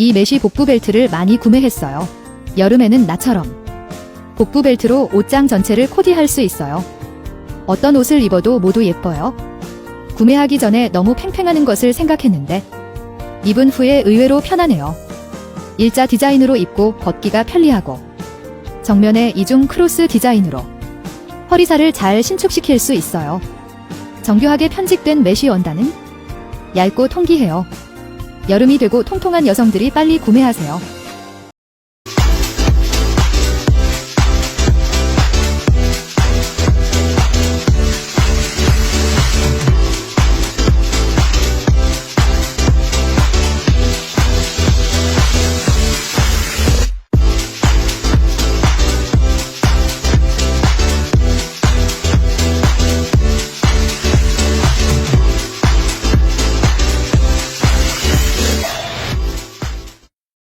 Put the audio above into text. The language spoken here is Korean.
이 메쉬 복부 벨트를 많이 구매했어요. 여름에는 나처럼 복부 벨트로 옷장 전체를 코디할 수 있어요. 어떤 옷을 입어도 모두 예뻐요. 구매하기 전에 너무 팽팽하는 것을 생각했는데 입은 후에 의외로 편하네요. 일자 디자인으로 입고 걷기가 편리하고 정면에 이중 크로스 디자인으로 허리살을 잘 신축시킬 수 있어요. 정교하게 편직된 메쉬 원단은 얇고 통기해요. 여름이 되고 통통한 여성들이 빨리 구매하세요.